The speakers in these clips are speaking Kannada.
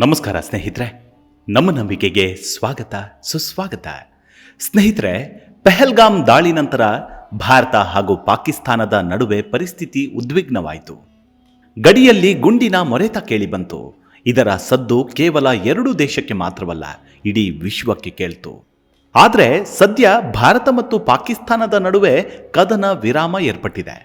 ನಮಸ್ಕಾರ ಸ್ನೇಹಿತರೆ, ನಮ್ಮ ನಂಬಿಕೆಗೆ ಸ್ವಾಗತ, ಸುಸ್ವಾಗತ. ಸ್ನೇಹಿತರೆ ಪೆಹಲ್ಗಾಮ್ ದಾಳಿ ನಂತರ ಭಾರತ ಹಾಗೂ ಪಾಕಿಸ್ತಾನದ ನಡುವೆ ಪರಿಸ್ಥಿತಿ ಉದ್ವಿಗ್ನವಾಯಿತು. ಗಡಿಯಲ್ಲಿ ಗುಂಡಿನ ಮೊರೆತ ಕೇಳಿಬಂತು. ಇದರ ಸದ್ದು ಕೇವಲ ಎರಡು ದೇಶಕ್ಕೆ ಮಾತ್ರವಲ್ಲ, ಇಡೀ ವಿಶ್ವಕ್ಕೆ ಕೇಳ್ತು. ಆದರೆ ಸದ್ಯ ಭಾರತ ಮತ್ತು ಪಾಕಿಸ್ತಾನದ ನಡುವೆ ಕದನ ವಿರಾಮ ಏರ್ಪಟ್ಟಿದೆ.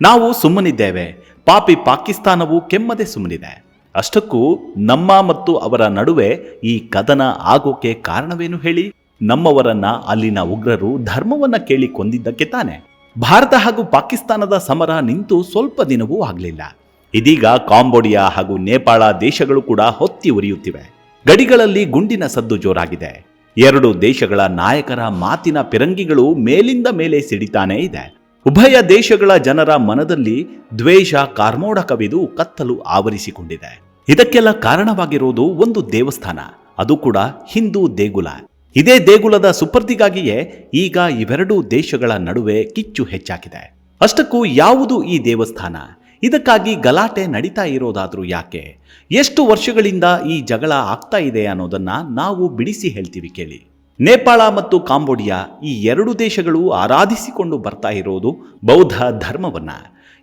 ನಾವು ಸುಮ್ಮನಿದ್ದೇವೆ, ಪಾಪಿ ಪಾಕಿಸ್ತಾನವು ಕೆಮ್ಮದೆ ಸುಮ್ಮನಿದೆ. ಅಷ್ಟಕ್ಕೂ ನಮ್ಮ ಮತ್ತು ಅವರ ನಡುವೆ ಈ ಕದನ ಆಗೋಕೆ ಕಾರಣವೇನು ಹೇಳಿ? ನಮ್ಮವರನ್ನ ಅಲ್ಲಿನ ಉಗ್ರರು ಧರ್ಮವನ್ನ ಕೇಳಿ ಕೊಂದಿದ್ದಕ್ಕೆ ತಾನೆ. ಭಾರತ ಹಾಗೂ ಪಾಕಿಸ್ತಾನದ ಸಮರ ನಿಂತು ಸ್ವಲ್ಪ ದಿನವೂ ಆಗಲಿಲ್ಲ. ಇದೀಗ ಕಾಂಬೋಡಿಯಾ ಹಾಗೂ ನೇಪಾಳ ದೇಶಗಳು ಕೂಡ ಹೊತ್ತಿ ಉರಿಯುತ್ತಿವೆ. ಗಡಿಗಳಲ್ಲಿ ಗುಂಡಿನ ಸದ್ದು ಜೋರಾಗಿದೆ. ಎರಡು ದೇಶಗಳ ನಾಯಕರ ಮಾತಿನ ಪಿರಂಗಿಗಳು ಮೇಲಿಂದ ಮೇಲೆ ಸಿಡಿತಾನೇ ಇದೆ. ಉಭಯ ದೇಶಗಳ ಜನರ ಮನದಲ್ಲಿ ದ್ವೇಷ, ಕಾರ್ಮೋಡ ಕವಿದು ಕತ್ತಲು ಆವರಿಸಿಕೊಂಡಿದೆ. ಇದಕ್ಕೆಲ್ಲ ಕಾರಣವಾಗಿರುವುದು ಒಂದು ದೇವಸ್ಥಾನ, ಅದು ಕೂಡ ಹಿಂದೂ ದೇಗುಲ. ಇದೇ ದೇಗುಲದ ಸುಪರ್ದಿಗಾಗಿಯೇ ಈಗ ಇವೆರಡೂ ದೇಶಗಳ ನಡುವೆ ಕಿಚ್ಚು ಹೆಚ್ಚಾಗಿದೆ. ಅಷ್ಟಕ್ಕೂ ಯಾವುದು ಈ ದೇವಸ್ಥಾನ? ಇದಕ್ಕಾಗಿ ಗಲಾಟೆ ನಡೀತಾ ಇರೋದಾದ್ರೂ ಯಾಕೆ? ಎಷ್ಟು ವರ್ಷಗಳಿಂದ ಈ ಜಗಳ ಆಗ್ತಾ ಇದೆ ಅನ್ನೋದನ್ನ ನಾವು ಬಿಡಿಸಿ ಹೇಳ್ತೀವಿ ಕೇಳಿ. ನೇಪಾಳ ಮತ್ತು ಕಾಂಬೋಡಿಯಾ ಈ ಎರಡು ದೇಶಗಳು ಆರಾಧಿಸಿಕೊಂಡು ಬರ್ತಾ ಇರೋದು ಬೌದ್ಧ ಧರ್ಮವನ್ನ.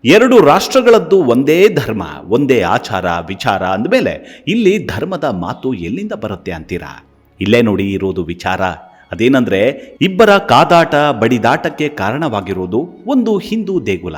ಎರಡು ರಾಷ್ಟ್ರಗಳದ್ದು ಒಂದೇ ಧರ್ಮ, ಒಂದೇ ಆಚಾರ, ವಿಚಾರ ಅಂದಮೇಲೆ ಇಲ್ಲಿ ಧರ್ಮದ ಮಾತು ಎಲ್ಲಿಂದ ಬರುತ್ತೆ ಅಂತೀರಾ? ಇಲ್ಲೇ ನೋಡಿ ಇರೋದು ವಿಚಾರ. ಅದೇನಂದ್ರೆ, ಇಬ್ಬರ ಕಾದಾಟ ಬಡಿದಾಟಕ್ಕೆ ಕಾರಣವಾಗಿರೋದು ಒಂದು ಹಿಂದೂ ದೇಗುಲ.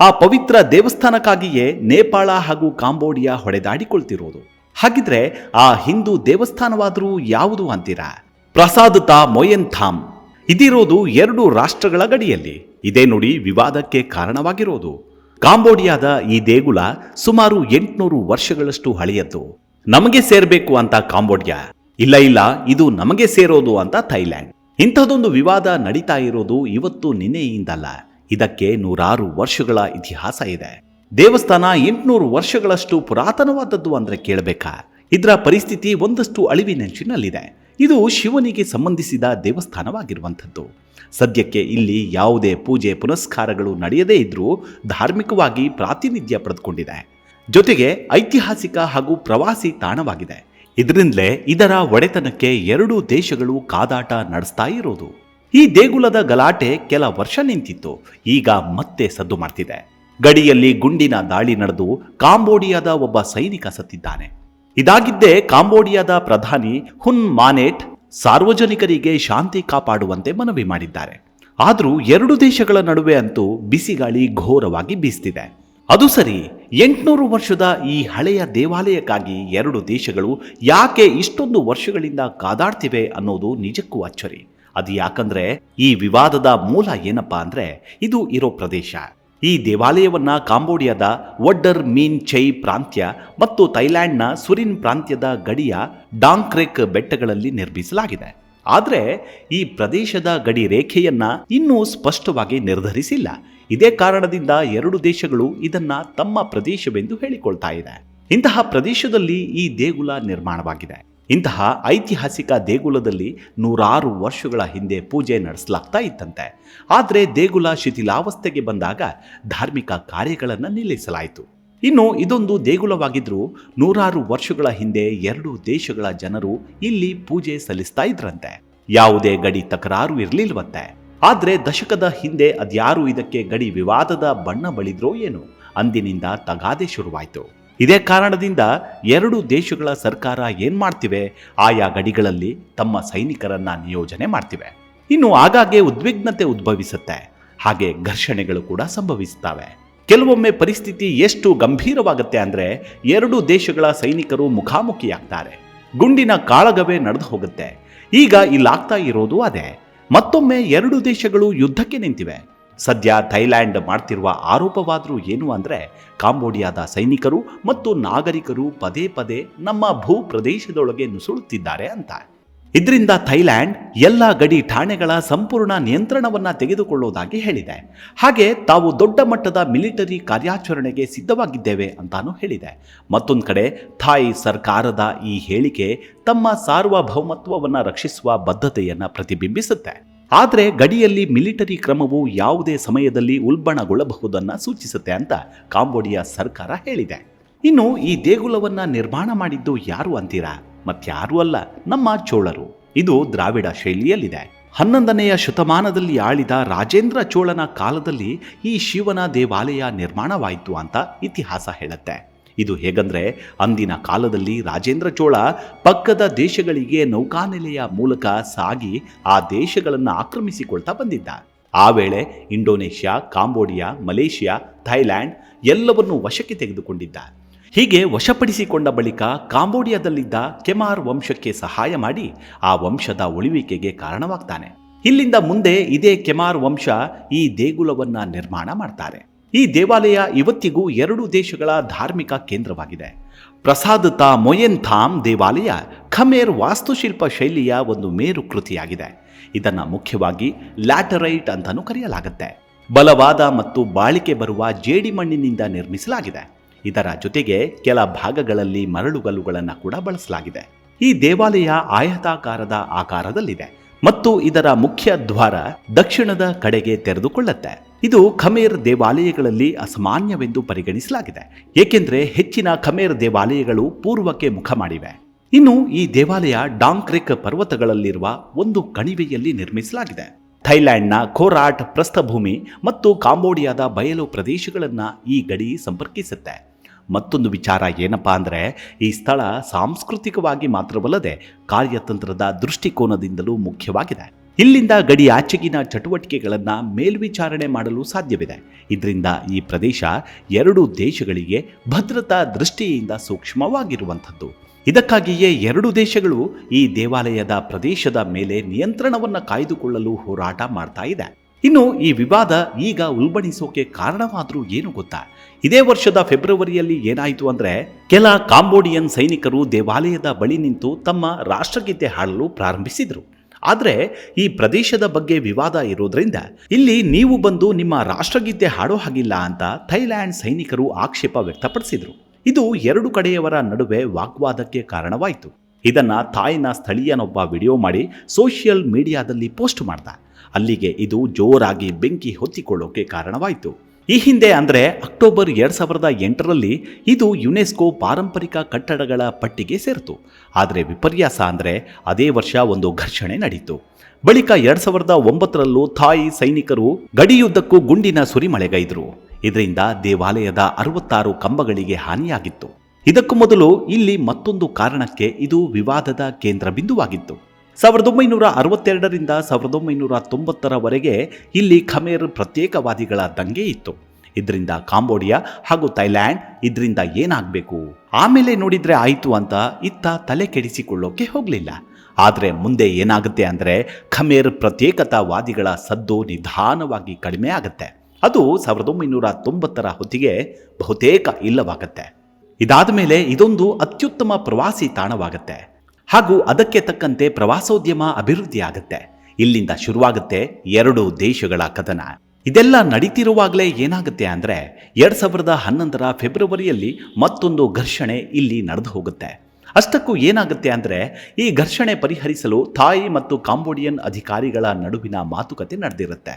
ಆ ಪವಿತ್ರ ದೇವಸ್ಥಾನಕ್ಕಾಗಿಯೇ ನೇಪಾಳ ಹಾಗೂ ಕಾಂಬೋಡಿಯಾ ಹೊಡೆದಾಡಿಕೊಳ್ತಿರೋದು. ಹಾಗಿದ್ರೆ ಆ ಹಿಂದೂ ದೇವಸ್ಥಾನವಾದರೂ ಯಾವುದು ಅಂತೀರಾ? ಪ್ರಸಾದತ ಮೊಯೆನ್ಥಾಮ್ ಇದಿರೋದು ಎರಡು ರಾಷ್ಟ್ರಗಳ ಗಡಿಯಲ್ಲಿ. ಇದೇ ನೋಡಿ ವಿವಾದಕ್ಕೆ ಕಾರಣವಾಗಿರೋದು. ಕಾಂಬೋಡಿಯಾದ ಈ ದೇಗುಲ ಸುಮಾರು ಎಂಟುನೂರು ವರ್ಷಗಳಷ್ಟು ಹಳೆಯದ್ದು. ನಮಗೆ ಸೇರ್ಬೇಕು ಅಂತ ಕಾಂಬೋಡಿಯಾ? ಇಲ್ಲ ಇಲ್ಲ, ಇದು ನಮಗೆ ಸೇರೋದು ಅಂತ ಥೈಲ್ಯಾಂಡ್. ಇಂಥದ್ದೊಂದು ವಿವಾದ ನಡೀತಾ ಇರೋದು ಇವತ್ತು ನಿನ್ನೆಯಿಂದಲ್ಲ. ಇದಕ್ಕೆ ನೂರಾರು ವರ್ಷಗಳ ಇತಿಹಾಸ ಇದೆ. ದೇವಸ್ಥಾನ ಎಂಟುನೂರು ವರ್ಷಗಳಷ್ಟು ಪುರಾತನವಾದದ್ದು ಅಂದ್ರೆ ಕೇಳಬೇಕಾ? ಇದರ ಪರಿಸ್ಥಿತಿ ಒಂದಷ್ಟು ಅಳಿವಿನಂಚಿನಲ್ಲಿದೆ. ಇದು ಶಿವನಿಗೆ ಸಂಬಂಧಿಸಿದ ದೇವಸ್ಥಾನವಾಗಿರುವಂಥದ್ದು. ಸದ್ಯಕ್ಕೆ ಇಲ್ಲಿ ಯಾವುದೇ ಪೂಜೆ ಪುನಸ್ಕಾರಗಳು ನಡೆಯದೇ ಇದ್ರೂ ಧಾರ್ಮಿಕವಾಗಿ ಪ್ರಾತಿನಿಧ್ಯ ಪಡೆದುಕೊಂಡಿದೆ. ಜೊತೆಗೆ ಐತಿಹಾಸಿಕ ಹಾಗೂ ಪ್ರವಾಸಿ ತಾಣವಾಗಿದೆ. ಇದರಿಂದಲೇ ಇದರ ಒಡೆತನಕ್ಕೆ ಎರಡೂ ದೇಶಗಳು ಕಾದಾಟ ನಡೆಸ್ತಾ ಇರೋದು. ಈ ದೇಗುಲದ ಗಲಾಟೆ ಕೆಲ ವರ್ಷ ನಿಂತಿತ್ತು. ಈಗ ಮತ್ತೆ ಸದ್ದು ಮಾಡ್ತಿದೆ. ಗಡಿಯಲ್ಲಿ ಗುಂಡಿನ ದಾಳಿ ನಡೆದು ಕಾಂಬೋಡಿಯಾದ ಒಬ್ಬ ಸೈನಿಕ ಸತ್ತಿದ್ದಾನೆ. ಇದಾಗಿದ್ದೇ ಕಾಂಬೋಡಿಯಾದ ಪ್ರಧಾನಿ ಹುನ್ ಮಾನೆಟ್ ಸಾರ್ವಜನಿಕರಿಗೆ ಶಾಂತಿ ಕಾಪಾಡುವಂತೆ ಮನವಿ ಮಾಡಿದ್ದಾರೆ. ಆದರೂ ಎರಡು ದೇಶಗಳ ನಡುವೆ ಅಂತೂ ಬಿಸಿಗಾಳಿ ಘೋರವಾಗಿ ಬೀಸ್ತಿದೆ. ಅದು ಸರಿ, ಎಂಟುನೂರು ವರ್ಷದ ಈ ಹಳೆಯ ದೇವಾಲಯಕ್ಕಾಗಿ ಎರಡು ದೇಶಗಳು ಯಾಕೆ ಇಷ್ಟೊಂದು ವರ್ಷಗಳಿಂದ ಕಾದಾಡ್ತಿವೆ ಅನ್ನೋದು ನಿಜಕ್ಕೂ ಅಚ್ಚರಿ. ಅದು ಯಾಕಂದ್ರೆ ಈ ವಿವಾದದ ಮೂಲ ಏನಪ್ಪಾ ಅಂದ್ರೆ ಇದು ಇರೋ ಪ್ರದೇಶ. ಈ ದೇವಾಲಯವನ್ನು ಕಾಂಬೋಡಿಯಾದ ವಡ್ಡರ್ ಮೀನ್ ಚೈ ಪ್ರಾಂತ್ಯ ಮತ್ತು ಥೈಲ್ಯಾಂಡ್ನ ಸುರಿನ್ ಪ್ರಾಂತ್ಯದ ಗಡಿಯ ಡಾಂಕ್ರೆಕ್ ಬೆಟ್ಟಗಳಲ್ಲಿ ನಿರ್ಮಿಸಲಾಗಿದೆ. ಆದರೆ ಈ ಪ್ರದೇಶದ ಗಡಿ ರೇಖೆಯನ್ನ ಇನ್ನೂ ಸ್ಪಷ್ಟವಾಗಿ ನಿರ್ಧರಿಸಿಲ್ಲ. ಇದೇ ಕಾರಣದಿಂದ ಎರಡು ದೇಶಗಳು ಇದನ್ನು ತಮ್ಮ ಪ್ರದೇಶವೆಂದು ಹೇಳಿಕೊಳ್ತಾ ಇದೆ. ಇಂತಹ ಪ್ರದೇಶದಲ್ಲಿ ಈ ದೇಗುಲ ನಿರ್ಮಾಣವಾಗಿದೆ. ಇಂತಹ ಐತಿಹಾಸಿಕ ದೇಗುಲದಲ್ಲಿ ನೂರಾರು ವರ್ಷಗಳ ಹಿಂದೆ ಪೂಜೆ ನಡೆಸಲಾಗ್ತಾ ಇತ್ತಂತೆ. ಆದರೆ ದೇಗುಲ ಶಿಥಿಲಾವಸ್ಥೆಗೆ ಬಂದಾಗ ಧಾರ್ಮಿಕ ಕಾರ್ಯಗಳನ್ನು ನಿಲ್ಲಿಸಲಾಯಿತು. ಇನ್ನು ಇದೊಂದು ದೇಗುಲವಾಗಿದ್ದರೂ ನೂರಾರು ವರ್ಷಗಳ ಹಿಂದೆ ಎರಡು ದೇಶಗಳ ಜನರು ಇಲ್ಲಿ ಪೂಜೆ ಸಲ್ಲಿಸ್ತಾ ಇದ್ರಂತೆ. ಯಾವುದೇ ಗಡಿ ತಕರಾರು ಇರಲಿಲ್ವಂತೆ. ಆದರೆ ದಶಕದ ಹಿಂದೆ ಅದ್ಯಾರು ಇದಕ್ಕೆ ಗಡಿ ವಿವಾದದ ಬಣ್ಣ ಬಳಿದ್ರೋ ಏನು ಅಂದಿನಿಂದ ತಗಾದೆ ಶುರುವಾಯಿತು. ಇದೇ ಕಾರಣದಿಂದ ಎರಡು ದೇಶಗಳ ಸರ್ಕಾರ ಏನ್ ಮಾಡ್ತಿವೆ? ಆಯಾ ಗಡಿಗಳಲ್ಲಿ ತಮ್ಮ ಸೈನಿಕರನ್ನ ನಿಯೋಜನೆ ಮಾಡ್ತಿವೆ. ಇನ್ನು ಆಗಾಗ್ಗೆ ಉದ್ವಿಗ್ನತೆ ಉದ್ಭವಿಸುತ್ತೆ. ಹಾಗೆ ಘರ್ಷಣೆಗಳು ಕೂಡ ಸಂಭವಿಸುತ್ತವೆ ಕೆಲವೊಮ್ಮೆ ಪರಿಸ್ಥಿತಿ ಎಷ್ಟು ಗಂಭೀರವಾಗುತ್ತೆ ಅಂದ್ರೆ ಎರಡು ದೇಶಗಳ ಸೈನಿಕರು ಮುಖಾಮುಖಿಯಾಗ್ತಾರೆ. ಗುಂಡಿನ ಕಾಳಗವೇ ನಡೆದು ಹೋಗುತ್ತೆ. ಈಗ ಇಲ್ಲಾಗ್ತಾ ಇರೋದು ಅದೇ. ಮತ್ತೊಮ್ಮೆ ಎರಡು ದೇಶಗಳು ಯುದ್ಧಕ್ಕೆ ನಿಂತಿವೆ. ಸದ್ಯ ಥೈಲ್ಯಾಂಡ್ ಮಾಡ್ತಿರುವ ಆರೋಪವಾದರೂ ಏನು ಅಂದರೆ ಕಾಂಬೋಡಿಯಾದ ಸೈನಿಕರು ಮತ್ತು ನಾಗರಿಕರು ಪದೇ ಪದೇ ನಮ್ಮ ಭೂ ಪ್ರದೇಶದೊಳಗೆ ನುಸುಳುತ್ತಿದ್ದಾರೆ ಅಂತ. ಇದರಿಂದ ಥೈಲ್ಯಾಂಡ್ ಎಲ್ಲ ಗಡಿ ಠಾಣೆಗಳ ಸಂಪೂರ್ಣ ನಿಯಂತ್ರಣವನ್ನು ತೆಗೆದುಕೊಳ್ಳುವುದಾಗಿ ಹೇಳಿದೆ. ಹಾಗೆ ತಾವು ದೊಡ್ಡ ಮಟ್ಟದ ಮಿಲಿಟರಿ ಕಾರ್ಯಾಚರಣೆಗೆ ಸಿದ್ಧವಾಗಿದ್ದೇವೆ ಅಂತಾನೂ ಹೇಳಿದೆ. ಮತ್ತೊಂದು ಕಡೆ ಥಾಯ್ ಸರ್ಕಾರದ ಈ ಹೇಳಿಕೆ ತಮ್ಮ ಸಾರ್ವಭೌಮತ್ವವನ್ನು ರಕ್ಷಿಸುವ ಬದ್ಧತೆಯನ್ನು ಪ್ರತಿಬಿಂಬಿಸುತ್ತೆ. ಆದರೆ ಗಡಿಯಲ್ಲಿ ಮಿಲಿಟರಿ ಕ್ರಮವು ಯಾವುದೇ ಸಮಯದಲ್ಲಿ ಉಲ್ಬಣಗೊಳ್ಳಬಹುದನ್ನು ಸೂಚಿಸುತ್ತೆ ಅಂತ ಕಾಂಬೋಡಿಯಾ ಸರ್ಕಾರ ಹೇಳಿದೆ. ಇನ್ನು ಈ ದೇಗುಲವನ್ನ ನಿರ್ಮಾಣ ಮಾಡಿದ್ದು ಯಾರು ಅಂತೀರಾ? ಮತ್ಯಾರೂ ಅಲ್ಲ, ನಮ್ಮ ಚೋಳರು. ಇದು ದ್ರಾವಿಡ ಶೈಲಿಯಲ್ಲಿದೆ. ಹನ್ನೊಂದನೆಯ ಶತಮಾನದಲ್ಲಿ ಆಳಿದ ರಾಜೇಂದ್ರ ಚೋಳನ ಕಾಲದಲ್ಲಿ ಈ ಶಿವನ ದೇವಾಲಯ ನಿರ್ಮಾಣವಾಯಿತು ಅಂತ ಇತಿಹಾಸ ಹೇಳುತ್ತೆ. ಇದು ಹೇಗಂದ್ರೆ ಅಂದಿನ ಕಾಲದಲ್ಲಿ ರಾಜೇಂದ್ರ ಚೋಳ ಪಕ್ಕದ ದೇಶಗಳಿಗೆ ನೌಕಾನೆಲೆಯ ಮೂಲಕ ಸಾಗಿ ಆ ದೇಶಗಳನ್ನು ಆಕ್ರಮಿಸಿಕೊಳ್ತಾ ಬಂದಿದ್ದ. ಆ ವೇಳೆ ಇಂಡೋನೇಷ್ಯಾ, ಕಾಂಬೋಡಿಯಾ, ಮಲೇಷಿಯಾ ಥೈಲ್ಯಾಂಡ್ ಎಲ್ಲವನ್ನೂ ವಶಕ್ಕೆ ತೆಗೆದುಕೊಂಡಿದ್ದ. ಹೀಗೆ ವಶಪಡಿಸಿಕೊಂಡ ಬಳಿಕ ಕಾಂಬೋಡಿಯಾದಲ್ಲಿದ್ದ ಕೆಮಾರ್ ವಂಶಕ್ಕೆ ಸಹಾಯ ಮಾಡಿ ಆ ವಂಶದ ಉಳಿವಿಕೆಗೆ ಕಾರಣವಾಗ್ತಾನೆ. ಇಲ್ಲಿಂದ ಮುಂದೆ ಇದೇ ಕೆಮಾರ್ ವಂಶ ಈ ದೇಗುಲವನ್ನ ನಿರ್ಮಾಣ ಮಾಡ್ತಾರೆ. ಈ ದೇವಾಲಯ ಇವತ್ತಿಗೂ ಎರಡು ದೇಶಗಳ ಧಾರ್ಮಿಕ ಕೇಂದ್ರವಾಗಿದೆ. ಪ್ರಸಾದತ ಮೊಯೆನ್ಥಾಮ್ ದೇವಾಲಯ ಖಮೇರ್ ವಾಸ್ತುಶಿಲ್ಪ ಶೈಲಿಯ ಒಂದು ಮೇರು ಕೃತಿಯಾಗಿದೆ. ಇದನ್ನು ಮುಖ್ಯವಾಗಿ ಲ್ಯಾಟರೈಟ್ ಅಂತಲೂ ಕರೆಯಲಾಗುತ್ತೆ. ಬಲವಾದ ಮತ್ತು ಬಾಳಿಕೆ ಬರುವ ಜೇಡಿಮಣ್ಣಿನಿಂದ ನಿರ್ಮಿಸಲಾಗಿದೆ. ಇದರ ಜೊತೆಗೆ ಕೆಲ ಭಾಗಗಳಲ್ಲಿ ಮರಳುಗಲ್ಲುಗಳನ್ನು ಕೂಡ ಬಳಸಲಾಗಿದೆ. ಈ ದೇವಾಲಯ ಆಯತಾಕಾರದ ಆಕಾರದಲ್ಲಿದೆ ಮತ್ತು ಇದರ ಮುಖ್ಯ ದ್ವಾರ ದಕ್ಷಿಣದ ಕಡೆಗೆ ತೆರೆದುಕೊಳ್ಳುತ್ತೆ. ಇದು ಖಮೇರ್ ದೇವಾಲಯಗಳಲ್ಲಿ ಅಸಾಮಾನ್ಯವೆಂದು ಪರಿಗಣಿಸಲಾಗಿದೆ. ಏಕೆಂದರೆ ಹೆಚ್ಚಿನ ಖಮೇರ್ ದೇವಾಲಯಗಳು ಪೂರ್ವಕ್ಕೆ ಮುಖ ಮಾಡಿವೆ. ಇನ್ನು ಈ ದೇವಾಲಯ ಡಾಂಕ್ರಿಕ್ ಪರ್ವತಗಳಲ್ಲಿರುವ ಒಂದು ಕಣಿವೆಯಲ್ಲಿ ನಿರ್ಮಿಸಲಾಗಿದೆ. ಥೈಲ್ಯಾಂಡ್ನ ಖೋರಾಟ್ ಪ್ರಸ್ಥಭೂಮಿ ಮತ್ತು ಕಾಂಬೋಡಿಯಾದ ಬಯಲು ಪ್ರದೇಶಗಳನ್ನು ಈ ಗಡಿ ಸಂಪರ್ಕಿಸುತ್ತೆ. ಮತ್ತೊಂದು ವಿಚಾರ ಏನಪ್ಪಾ ಅಂದರೆ, ಈ ಸ್ಥಳ ಸಾಂಸ್ಕೃತಿಕವಾಗಿ ಮಾತ್ರವಲ್ಲದೆ ಕಾರ್ಯತಂತ್ರದ ದೃಷ್ಟಿಕೋನದಿಂದಲೂ ಮುಖ್ಯವಾಗಿದೆ. ಇಲ್ಲಿಂದ ಗಡಿ ಆಚೆಗಿನ ಚಟುವಟಿಕೆಗಳನ್ನು ಮೇಲ್ವಿಚಾರಣೆ ಮಾಡಲು ಸಾಧ್ಯವಿದೆ. ಇದರಿಂದ ಈ ಪ್ರದೇಶ ಎರಡು ದೇಶಗಳಿಗೆ ಭದ್ರತಾ ದೃಷ್ಟಿಯಿಂದ ಸೂಕ್ಷ್ಮವಾಗಿರುವಂಥದ್ದು. ಇದಕ್ಕಾಗಿಯೇ ಎರಡು ದೇಶಗಳು ಈ ದೇವಾಲಯದ ಪ್ರದೇಶದ ಮೇಲೆ ನಿಯಂತ್ರಣವನ್ನು ಕಾಯ್ದುಕೊಳ್ಳಲು ಹೋರಾಟ ಮಾಡ್ತಾ ಇದೆ. ಇನ್ನು ಈ ವಿವಾದ ಈಗ ಉಲ್ಬಣಿಸೋಕೆ ಕಾರಣವಾದರೂ ಏನು ಗೊತ್ತಾ? ಇದೇ ವರ್ಷದ ಫೆಬ್ರವರಿಯಲ್ಲಿ ಏನಾಯಿತು ಅಂದರೆ ಕೆಲ ಕಾಂಬೋಡಿಯನ್ ಸೈನಿಕರು ದೇವಾಲಯದ ಬಳಿ ನಿಂತು ತಮ್ಮ ರಾಷ್ಟ್ರಗೀತೆ ಹಾಡಲು ಪ್ರಾರಂಭಿಸಿದರು. ಆದರೆ ಈ ಪ್ರದೇಶದ ಬಗ್ಗೆ ವಿವಾದ ಇರೋದ್ರಿಂದ ಇಲ್ಲಿ ನೀವು ಬಂದು ನಿಮ್ಮ ರಾಷ್ಟ್ರಗೀತೆ ಹಾಡೋ ಹಾಗಿಲ್ಲ ಅಂತ ಥೈಲ್ಯಾಂಡ್ ಸೈನಿಕರು ಆಕ್ಷೇಪ ವ್ಯಕ್ತಪಡಿಸಿದರು. ಇದು ಎರಡು ಕಡೆಯವರ ನಡುವೆ ವಾಗ್ವಾದಕ್ಕೆ ಕಾರಣವಾಯಿತು. ಇದನ್ನ ತಾಯಿನ ಸ್ಥಳೀಯನೊಬ್ಬ ವಿಡಿಯೋ ಮಾಡಿ ಸೋಷಿಯಲ್ ಮೀಡಿಯಾದಲ್ಲಿ ಪೋಸ್ಟ್ ಮಾಡ್ದ. ಅಲ್ಲಿಗೆ ಇದು ಜೋರಾಗಿ ಬೆಂಕಿ ಹೊತ್ತಿಕೊಳ್ಳೋಕೆ ಕಾರಣವಾಯಿತು. ಈ ಹಿಂದೆ ಅಂದರೆ ಅಕ್ಟೋಬರ್ ಎರಡು ಸಾವಿರದ ಎಂಟರಲ್ಲಿ ಇದು ಯುನೆಸ್ಕೋ ಪಾರಂಪರಿಕ ಕಟ್ಟಡಗಳ ಪಟ್ಟಿಗೆ ಸೇರಿತು. ಆದರೆ ವಿಪರ್ಯಾಸ ಅಂದರೆ ಅದೇ ವರ್ಷ ಒಂದು ಘರ್ಷಣೆ ನಡೆಯಿತು ಬಳಿಕ ಎರಡು ಸಾವಿರದ ಒಂಬತ್ತರಲ್ಲೂ ಥಾಯಿ ಸೈನಿಕರು ಗಡಿಯುದ್ದಕ್ಕೂ ಗುಂಡಿನ ಸುರಿಮಳೆಗೈದರು. ಇದರಿಂದ ದೇವಾಲಯದ ಅರವತ್ತಾರು ಕಂಬಗಳಿಗೆ ಹಾನಿಯಾಗಿತ್ತು. ಇದಕ್ಕೂ ಮೊದಲು ಇಲ್ಲಿ ಮತ್ತೊಂದು ಕಾರಣಕ್ಕೆ ಇದು ವಿವಾದದ ಕೇಂದ್ರ ಬಿಂದುವಾಗಿತ್ತು. ಸಾವಿರದ ಒಂಬೈನೂರ ಅರವತ್ತೆರಡರಿಂದ ಸಾವಿರದ ಒಂಬೈನೂರ ತೊಂಬತ್ತರವರೆಗೆ ಇಲ್ಲಿ ಖಮೇರ್ ಪ್ರತ್ಯೇಕವಾದಿಗಳ ದಂಗೆ ಇತ್ತು. ಇದರಿಂದ ಕಾಂಬೋಡಿಯಾ ಹಾಗೂ ಥೈಲ್ಯಾಂಡ್ ಇದರಿಂದ ಏನಾಗಬೇಕು? ಆಮೇಲೆ ನೋಡಿದರೆ ಆಯಿತು ಅಂತ ಇತ್ತ ತಲೆ ಕೆಡಿಸಿಕೊಳ್ಳೋಕೆ ಹೋಗಲಿಲ್ಲ. ಆದರೆ ಮುಂದೆ ಏನಾಗುತ್ತೆ ಅಂದರೆ ಖಮೇರ್ ಪ್ರತ್ಯೇಕತಾವಾದಿಗಳ ಸದ್ದು ನಿಧಾನವಾಗಿ ಕಡಿಮೆ ಆಗುತ್ತೆ. ಅದು ಸಾವಿರದ ಒಂಬೈನೂರ ತೊಂಬತ್ತರ ಹೊತ್ತಿಗೆ ಬಹುತೇಕ ಇಲ್ಲವಾಗತ್ತೆ. ಇದಾದ ಮೇಲೆ ಇದೊಂದು ಅತ್ಯುತ್ತಮ ಪ್ರವಾಸಿ ತಾಣವಾಗತ್ತೆ. ಹಾಗೂ ಅದಕ್ಕೆ ತಕ್ಕಂತೆ ಪ್ರವಾಸೋದ್ಯಮ ಅಭಿವೃದ್ಧಿ ಆಗುತ್ತೆ ಇಲ್ಲಿಂದ ಶುರುವಾಗುತ್ತೆ ಎರಡು ದೇಶಗಳ ಕದನ. ಇದೆಲ್ಲ ನಡೀತಿರುವಾಗಲೇ ಏನಾಗುತ್ತೆ ಅಂದರೆ ಎರಡು ಸಾವಿರದ ಹನ್ನೊಂದರ ಫೆಬ್ರವರಿಯಲ್ಲಿ ಮತ್ತೊಂದು ಘರ್ಷಣೆ ಇಲ್ಲಿ ನಡೆದು ಹೋಗುತ್ತೆ. ಅಷ್ಟಕ್ಕೂ ಏನಾಗುತ್ತೆ ಅಂದರೆ ಈ ಘರ್ಷಣೆ ಪರಿಹರಿಸಲು ಥಾಯ್ ಮತ್ತು ಕಾಂಬೋಡಿಯನ್ ಅಧಿಕಾರಿಗಳ ನಡುವಿನ ಮಾತುಕತೆ ನಡೆದಿರುತ್ತೆ.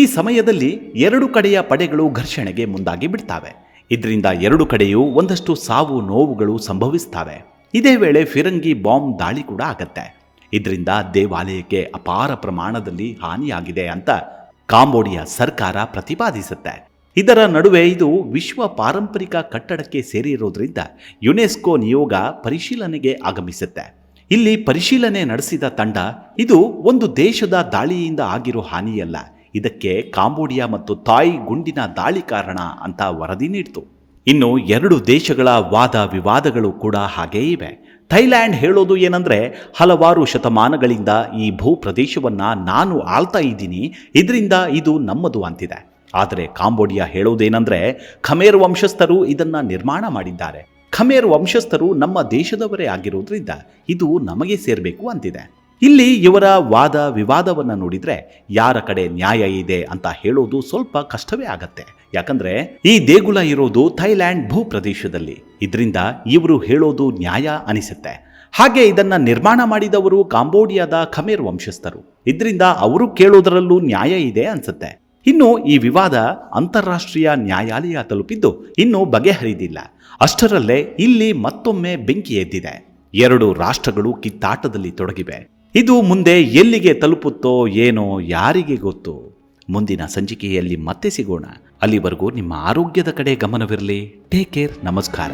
ಈ ಸಮಯದಲ್ಲಿ ಎರಡು ಕಡೆಯ ಪಡೆಗಳು ಘರ್ಷಣೆಗೆ ಮುಂದಾಗಿ ಬಿಡ್ತಾವೆ. ಇದರಿಂದ ಎರಡು ಕಡೆಯೂ ಒಂದಷ್ಟು ಸಾವು ನೋವುಗಳು ಸಂಭವಿಸ್ತವೆ. ಇದೇ ವೇಳೆ ಫಿರಂಗಿ ಬಾಂಬ್ ದಾಳಿ ಕೂಡ ಆಗತ್ತೆ. ಇದರಿಂದ ದೇವಾಲಯಕ್ಕೆ ಅಪಾರ ಪ್ರಮಾಣದಲ್ಲಿ ಹಾನಿಯಾಗಿದೆ ಅಂತ ಕಾಂಬೋಡಿಯಾ ಸರ್ಕಾರ ಪ್ರತಿಪಾದಿಸುತ್ತೆ. ಇದರ ನಡುವೆ ಇದು ವಿಶ್ವ ಪಾರಂಪರಿಕ ಕಟ್ಟಡಕ್ಕೆ ಸೇರಿರೋದ್ರಿಂದ ಯುನೆಸ್ಕೋ ನಿಯೋಗ ಪರಿಶೀಲನೆಗೆ ಆಗಮಿಸುತ್ತೆ. ಇಲ್ಲಿ ಪರಿಶೀಲನೆ ನಡೆಸಿದ ತಂಡ, ಇದು ಒಂದು ದೇಶದ ದಾಳಿಯಿಂದ ಆಗಿರೋ ಹಾನಿಯಲ್ಲ. ಇದಕ್ಕೆ ಕಾಂಬೋಡಿಯಾ ಮತ್ತು ತಾಯ್ ಗುಂಡಿನ ದಾಳಿ ಕಾರಣ ಅಂತ ವರದಿ ನೀಡಿತು. ಇನ್ನು ಎರಡು ದೇಶಗಳ ವಾದ ವಿವಾದಗಳು ಕೂಡ ಹಾಗೇ ಇವೆ. ಥೈಲ್ಯಾಂಡ್ ಹೇಳೋದು ಏನಂದ್ರೆ, ಹಲವಾರು ಶತಮಾನಗಳಿಂದ ಈ ಭೂ ಪ್ರದೇಶವನ್ನ ನಾನು ಆಳ್ತಾ ಇದ್ದೀನಿ, ಇದರಿಂದ ಇದು ನಮ್ಮದು ಅಂತಿದೆ. ಆದರೆ ಕಾಂಬೋಡಿಯಾ ಹೇಳೋದೇನೆಂದರೆ, ಖಮೇರ್ ವಂಶಸ್ಥರು ಇದನ್ನು ನಿರ್ಮಾಣ ಮಾಡಿದ್ದಾರೆ. ಖಮೇರ್ ವಂಶಸ್ಥರು ನಮ್ಮ ದೇಶದವರೇ ಆಗಿರೋದ್ರಿಂದ ಇದು ನಮಗೆ ಸೇರಬೇಕು ಅಂತಿದೆ. ಇಲ್ಲಿ ಇವರ ವಾದ ವಿವಾದವನ್ನ ನೋಡಿದ್ರೆ ಯಾರ ಕಡೆ ನ್ಯಾಯ ಇದೆ ಅಂತ ಹೇಳೋದು ಸ್ವಲ್ಪ ಕಷ್ಟವೇ ಆಗತ್ತೆ. ಯಾಕಂದ್ರೆ ಈ ದೇಗುಲ ಇರೋದು ಥೈಲ್ಯಾಂಡ್ ಭೂ ಪ್ರದೇಶದಲ್ಲಿ. ಇದರಿಂದ ಇವರು ಹೇಳೋದು ನ್ಯಾಯ ಅನಿಸುತ್ತೆ. ಹಾಗೆ ಇದನ್ನ ನಿರ್ಮಾಣ ಮಾಡಿದವರು ಕಾಂಬೋಡಿಯಾದ ಖಮೇರ್ ವಂಶಸ್ಥರು. ಇದರಿಂದ ಅವರು ಕೇಳೋದರಲ್ಲೂ ನ್ಯಾಯ ಇದೆ ಅನ್ಸುತ್ತೆ. ಇನ್ನು ಈ ವಿವಾದ ಅಂತಾರಾಷ್ಟ್ರೀಯ ನ್ಯಾಯಾಲಯ ತಲುಪಿದ್ದು ಇನ್ನೂ ಬಗೆಹರಿದಿಲ್ಲ. ಅಷ್ಟರಲ್ಲೇ ಇಲ್ಲಿ ಮತ್ತೊಮ್ಮೆ ಬೆಂಕಿ ಎದ್ದಿದೆ. ಎರಡು ರಾಷ್ಟ್ರಗಳು ಕಿತ್ತಾಟದಲ್ಲಿ ತೊಡಗಿವೆ. ಇದು ಮುಂದೆ ಎಲ್ಲಿಗೆ ತಲುಪುತ್ತೋ ಏನೋ ಯಾರಿಗೆ ಗೊತ್ತು? ಮುಂದಿನ ಸಂಚಿಕೆಯಲ್ಲಿ ಮತ್ತೆ ಸಿಗೋಣ. ಅಲ್ಲಿವರೆಗೂ ನಿಮ್ಮ ಆರೋಗ್ಯದ ಕಡೆ ಗಮನವಿರಲಿ. ಟೇಕ್ ಕೇರ್ ನಮಸ್ಕಾರ.